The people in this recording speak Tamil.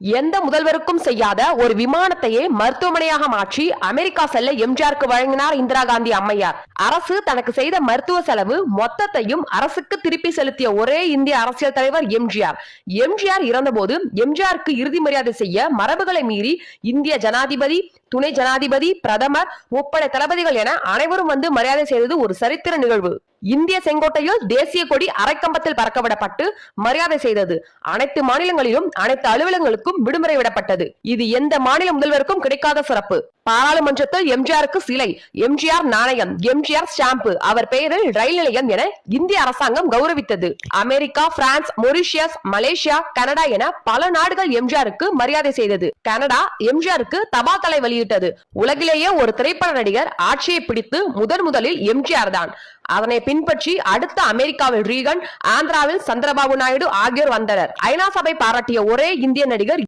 எந்த முதல்வருக்கும் செய்யாத ஒரு விமானத்தையே மருத்துவமனையாக மாற்றி அமெரிக்கா செல்ல எம்ஜிஆருக்கு வழங்கினார் இந்திரா காந்தி அம்மையார். அரசு தனக்கு செய்த மருத்துவ செலவு மொத்தத்தையும் அரசுக்கு திருப்பி செலுத்திய ஒரே இந்திய அரசியல் தலைவர் எம்ஜிஆர். எம்ஜிஆர் இறந்தபோது எம்ஜிஆருக்கு இறுதி மரியாதை செய்ய மரபுகளை மீறி இந்திய ஜனாதிபதி துணை ஜனாதிபதி பிரதமர் முப்படை தளபதிகள் என அனைவரும் வந்து மரியாதை செய்தது ஒரு சரித்திர நிகழ்வு. இந்திய செங்கோட்டையில் தேசிய கொடி அரைக்கம்பத்தில் பறக்கவிடப்பட்டு மரியாதை செய்தது. அனைத்து மாநிலங்களிலும் அனைத்து அலுவலகங்களுக்கும் விடுமுறை விடப்பட்டது. இது எந்த மாநில முதல்வருக்கும் கிடைக்காத சிறப்பு. பாராளுமன்றத்தில் எம்ஜிஆருக்கு சிலை எம்ஜிஆர் நாணயம் எம்ஜிஆர் ஸ்டாம்பு அவர் பெயரில் ரயில் நிலையம் என இந்திய அரசாங்கம் கௌரவித்தது. America France Mauritius Malaysia Canada என பல நாடுகள் எம்ஜிஆருக்கு மரியாதை செய்தது. கனடா எம்ஜிஆருக்கு தபா தலை வெளியிட்டது. உலகிலேயே ஒரு திரைப்பட நடிகர் ஆட்சியை பிடித்து முதன் முதலில் எம்ஜிஆர் தான் அதனை பின்பற்றி அடுத்த அமெரிக்காவில் ரீகன் ஆந்திராவில் சந்திரபாபு நாயுடு ஆகியோர் வந்தனர். ஐநா சபை பாராட்டிய ஒரே இந்திய நடிகர்